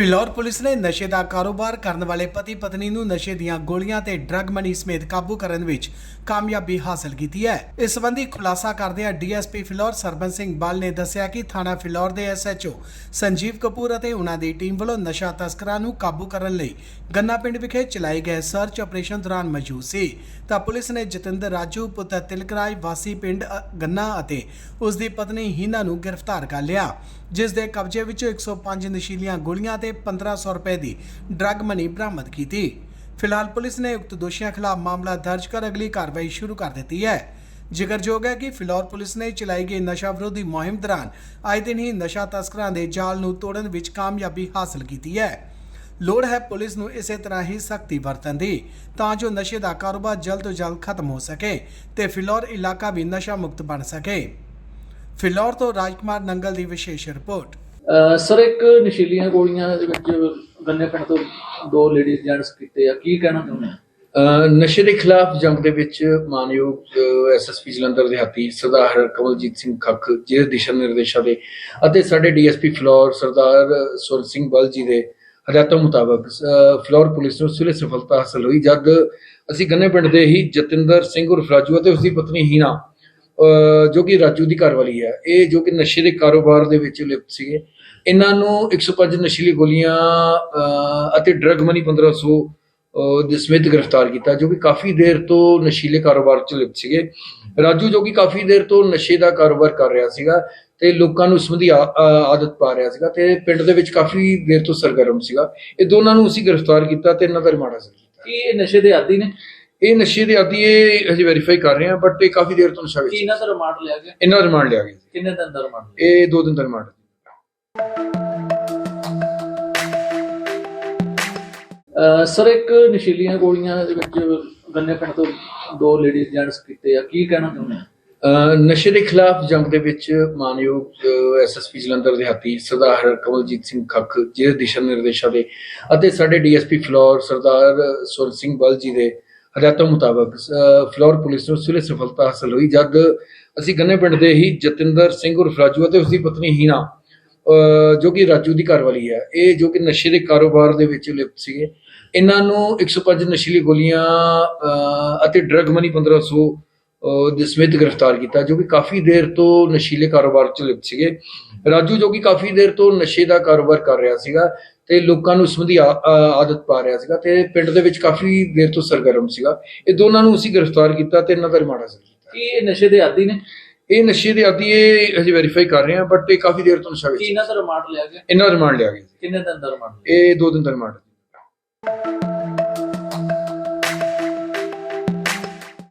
Phillaur police ਨੇ ਨਸ਼ੇ ਦਾ ਕਾਰੋਬਾਰ ਕਰਨ ਵਾਲੇ ਪਤੀ ਪਤਨੀ ਨੂੰ ਨਸ਼ੇ ਦੀਆਂ ਗੋਲੀਆਂ ਤੇ ਡਰੱਗ ਮਨੀ ਸਮੇਤ ਕਾਬੂ ਕਰਨ ਵਿੱਚ ਕਾਮਯਾਬੀ ਹਾਸਲ ਕੀਤੀ ਹੈ। ਇਸ ਸੰਬੰਧੀ ਖੁਲਾਸਾ ਕਰਦਿਆਂ ਡੀਐਸਪੀ ਫਿਲੌਰ ਸਰਬਨ ਸਿੰਘ ਬਲ ਨੇ ਦੱਸਿਆ ਕਿ ਥਾਣਾ ਫਿਲੌਰ ਦੇ ਐਸਐਚਓ ਸੰਜੀਵ ਕਪੂਰ ਅਤੇ ਉਹਨਾਂ ਦੀ ਟੀਮ ਵੱਲੋਂ ਨਸ਼ਾ ਤਸਕਰਾਂ ਨੂੰ ਕਾਬੂ ਕਰਨ ਲਈ ਗੰਨਾ ਪਿੰਡ ਵਿਖੇ ਚਲਾਏ ਗਏ ਸਰਚ ਆਪਰੇਸ਼ਨ ਦੌਰਾਨ ਮੌਜੂਦ ਸੀ। ਤਾਂ ਪੁਲਿਸ ਨੇ ਜਤਿੰਦਰ ਰਾਜੂ ਪੁੱਤਰ ਤਿਲਕਰਾਜ, ਵਾਸੀ ਪਿੰਡ ਗੰਨਾ ਅਤੇ ਉਸ ਦੀ ਪਤਨੀ ਹੀਨਾ ਨੂੰ ਗ੍ਰਿਫਤਾਰ ਕਰ ਲਿਆ, ਜਿਸ ਦੇ ਕਬਜ਼ੇ ਵਿੱਚੋਂ 105 ਨਸ਼ੀਲੀਆਂ ਗੋਲੀਆਂ ਤੇ 1500 ਰੁਪਏ ਦੀ ਡਰੱਗ ਮਨੀ ਬਰਾਮਦ ਕੀਤੀ। ਫਿਲਹਾਲ ਪੁਲਿਸ ਨੇ ਉਕਤ ਦੋਸ਼ੀਆਂ ਖਿਲਾਫ ਮਾਮਲਾ ਦਰਜ ਕਰ ਅਗਲੀ ਕਾਰਵਾਈ ਸ਼ੁਰੂ ਕਰ ਦਿੱਤੀ ਹੈ। ਜ਼ਿਕਰਯੋਗ ਹੈ ਕਿ ਫਿਲੌਰ ਪੁਲਿਸ ਨੇ ਚਲਾਈ ਗਈ ਨਸ਼ਾ ਵਿਰੋਧੀ ਮੁਹਿੰਮ ਦੌਰਾਨ ਅੱਜ ਦਿਨ ਹੀ ਨਸ਼ਾ ਤਸਕਰਾਂ ਦੇ ਜਾਲ ਨੂੰ ਤੋੜਨ ਵਿੱਚ ਕਾਮਯਾਬੀ ਹਾਸਲ ਕੀਤੀ ਹੈ। ਲੋੜ ਹੈ ਪੁਲਿਸ ਨੂੰ ਇਸੇ ਤਰ੍ਹਾਂ ਹੀ ਸਖਤੀ ਵਰਤਣ ਦੀ, ਤਾਂ ਜੋ ਨਸ਼ੇ ਦਾ ਕਾਰੋਬਾਰ ਜਲਦ ਤੋਂ ਜਲਦ ਖਤਮ ਹੋ ਸਕੇ ਤੇ ਫਿਲੌਰ ਇਲਾਕਾ ਵੀ ਨਸ਼ਾ ਮੁਕਤ ਬਣ ਸਕੇ। ਫਿਲੌਰ ਤੋਂ ਰਾਜਕੁਮਾਰ ਨੰਗਲ ਦੀ ਵਿਸ਼ੇਸ਼ ਰਿਪੋਰਟ। ਸਰ, ਇੱਕ ਨਸ਼ੀਲੀਆਂ ਗੋਲੀਆਂ ਦੇ ਵਿੱਚ ਗੰਨੇ ਪਿੰਡ ਤੋਂ ਦੋ ਲੇਡੀਜ਼ ਜੈਂਟਸ ਕੀਤੇ ਆ, ਕੀ ਕਹਿਣਾ ਚਾਹੁੰਦੇ ਨਸ਼ੇ ਦੇ ਖਿਲਾਫ ਜੰਗ ਦੇ ਵਿੱਚ ਮਾਨਯੋਗ ਐਸਐਸਪੀ ਜਲੰਧਰ ਦੇ ਹਾਤੀ ਸਰਦਾਰ ਕਮਲਜੀਤ ਸਿੰਘ ਖੱਖ ਜਿਹੜੇ ਦਿਸ਼ਾ ਨਿਰਦੇਸ਼ਾਂ ਦੇ ਅਤੇ ਸਾਡੇ ਡੀਐਸਪੀ ਫਲੋਰ ਸਰਦਾਰ ਸੁਰ ਸਿੰਘ ਬਲ ਜੀ ਦੇ ਹਦਾਇਤਾਂ ਮੁਤਾਬਕ ਅਹ ਫਲੋਰ ਪੁਲਿਸ ਨੂੰ ਸਿਰੇ ਸਫਲਤਾ ਹਾਸਲ ਹੋਈ ਜਦ ਅਸੀਂ ਗੰਨੇ ਪਿੰਡ ਦੇ ਹੀ ਜਤਿੰਦਰ ਸਿੰਘ ਉਰਫ ਰਾਜੂ ਅਤੇ ਉਸ ਦੀ ਪਤਨੀ ਹੀਨਾ ਜੋ ਕਿ ਰਾਜੂ ਦੀ ਘਰਵਾਲੀ ਹੈ, ਇਹ ਜੋ ਕਿ ਨਸ਼ੇ ਦੇ ਕਾਰੋਬਾਰ ਦੇ ਵਿੱਚ ਲਿਪਤ ਸੀਗੇ। ਇਹਨਾਂ ਨੂੰ 105 ਨਸ਼ੀਲੀ ਗੋਲੀਆਂ ਅਤੇ ਡਰੱਗ ਮਨੀ 1500 ਦੇ ਸਮੇਤ ਗ੍ਰਿਫਤਾਰ ਕੀਤਾ, ਜੋ ਕਿ ਕਾਫੀ ਦੇਰ ਤੋਂ ਨਸ਼ੀਲੇ ਕਾਰੋਬਾਰ ਚ ਲਿਪਤ ਸੀਗੇ। ਰਾਜੂ ਜੋ ਕਿ ਕਾਫੀ ਦੇਰ ਤੋਂ ਨਸ਼ੇ ਦਾ ਕਾਰੋਬਾਰ ਕਰ ਰਿਹਾ ਸੀਗਾ ਤੇ ਲੋਕਾਂ ਨੂੰ ਇਸ ਸੰਬੰਧੀ ਆਦਤ ਪਾ ਰਿਹਾ ਸੀਗਾ ਤੇ ਪਿੰਡ ਦੇ ਵਿੱਚ ਕਾਫੀ ਦੇਰ ਤੋਂ ਸਰਗਰਮ ਸੀਗਾ। ਇਹ ਦੋਨਾਂ ਨੂੰ ਅਸੀਂ ਗ੍ਰਿਫਤਾਰ ਕੀਤਾ ਤੇ ਇਹਨਾਂ ਦਾ ਰਿਮਾਂਡ ਹਾਸਲ ਕੀਤਾ। ਇਹ ਨਸ਼ੇ ਦੇ ਆਦੀ ਨੇ? ਇਹ ਨਸ਼ੇ ਦੇ ਆਦੀ ਇਹ ਹਜੇ ਵੈਰੀਫਾਈ ਕਰ ਰਹੇ ਹਾਂ ਬਟ ਇਹ ਕਾਫੀ ਦੇਰ ਤੋਂ ਨਸ਼ਾ ਵਿੱਚ ਇਹਨਾਂ ਦਾ ਰਿਮਾਂਡ ਲਿਆ ਗਿਆ? ਇਹਨਾਂ ਦਾ ਰਿਮਾਂਡ ਲਿਆ ਗਿਆ। ਕਿੰਨੇ ਦਿਨ ਦਾ ਰਿਮਾਂਡ ਇਹ ਦੋ ਦਿਨ ਦਾ ਰਿਮਾਂਡ ਸਰ ਇੱਕ ਨਸ਼ੀਲੀਆਂ ਗੋਲੀਆਂ ਦੇ ਵਿੱਚ ਗੰਨੇ ਪਿੰਡ ਤੋਂ ਦੋ ਲੇਡੀਜ਼ ਜੈਂਟਸ ਕੀਤੇ ਆ ਕੀ ਕਹਿਣਾ ਚਾਹੁੰਦੇ ਆ ਨਸ਼ੇ ਦੇ ਖਿਲਾਫ ਜੰਗ ਦੇ ਵਿੱਚ ਮਾਨਯੋਗ ਐਸਐਸਪੀ ਜਲੰਧਰ ਦੇ ਹਾਤੀ ਸਰਦਾਰ ਕਮਲਜੀਤ ਸਿੰਘ ਖੱਖ ਜਿਹੜੇ ਦਿਸ਼ਾ ਨਿਰਦੇਸ਼ਾਂ ਦੇ ਅਤੇ ਸਾਡੇ ਡੀਐਸਪੀ ਫਲੋਰ ਸਰਦਾਰ ਸੁਰ ਸਿੰਘ ਬਲ ਜੀ ਦੇ ਹਦਾਇਤਾਂ ਮੁਤਾਬਕ ਫਲੋਰ ਪੁਲਿਸ ਨੂੰ ਸਿਰੇ ਸਫਲਤਾ ਹਾਸਲ ਹੋਈ ਜਦ ਅਸੀਂ ਗੰਨੇ ਪਿੰਡ ਦੇ ਹੀ ਜਤਿੰਦਰ ਸਿੰਘ ਉਰਫ ਰਾਜੂ ਅਤੇ ਉਸ ਪਤਨੀ ਹੀਨਾ ਜੋ ਕਿ ਰਾਜੂ ਦੀ ਘਰਵਾਲੀ ਹੈ। ਇਹ ਜੋ ਕਿ ਨਸ਼ੇ ਦੇ ਕਾਰੋਬਾਰ ਦੇ ਵਿੱਚ ਲਿਪਤ ਸੀਗੇ। ਇਹਨਾਂ ਨੂੰ 105 ਨਸ਼ੀਲੀ ਗੋਲੀਆਂ ਅਤੇ ਡਰੱਗ ਮਨੀ 1500 ਅਹ, ਦੇ ਸਮੇਤ ਗ੍ਰਿਫਤਾਰ ਕੀਤਾ, ਜੋ ਕਿ ਕਾਫੀ ਦੇਰ ਤੋਂ ਨਸ਼ੀਲੇ ਕਾਰੋਬਾਰ ਚ ਲਿਪਤ ਸੀਗੇ। ਰਾਜੂ ਜੋ ਕਿ ਕਾਫੀ ਦੇਰ ਤੋਂ ਨਸ਼ੇ ਦਾ ਕਾਰੋਬਾਰ ਕਰ ਰਿਹਾ ਸੀਗਾ ਤੇ ਲੋਕਾਂ ਨੂੰ ਇਸ ਸੰਬੰਧੀ ਆਦਤ ਪਾ ਰਿਹਾ ਸੀਗਾ ਤੇ ਪਿੰਡ ਦੇ ਵਿੱਚ ਕਾਫੀ ਦੇਰ ਤੋਂ ਸਰਗਰਮ ਸੀਗਾ। ਇਹ ਦੋਨਾਂ ਨੂੰ ਅਸੀਂ ਗ੍ਰਿਫਤਾਰ ਕੀਤਾ ਤੇ ਇਹਨਾਂ ਦਾ ਰਿਮਾਂਡ ਹਾਸਲ ਕੀਤਾ। ਕੀ ਇਹ ਨਸ਼ੇ ਦੇ ਆਦੀ ਨੇ? ਇਹ ਨਸ਼ੇ ਦੇ ਆਦੀ ਇਹ ਹਜੇ ਵੈਰੀਫਾਈ ਕਰ ਰਹੇ ਹਾਂ ਬਟ ਇਹ ਕਾਫੀ ਦੇਰ ਤੋਂ ਨਸ਼ਾ ਕੀ ਵਿੱਚ ਇਹਨਾਂ ਦਾ ਰਿਮਾਂਡ ਲਿਆ ਗਿਆ? ਇਹਨਾਂ ਦਾ ਰਿਮਾਂਡ ਲਿਆ ਗਿਆ। ਕਿੰਨੇ ਦਿਨ ਦਾ ਰਿਮਾਂਡ? ਇਹ ਦੋ ਦਿਨ ਦਾ ਰਿਮਾਂਡ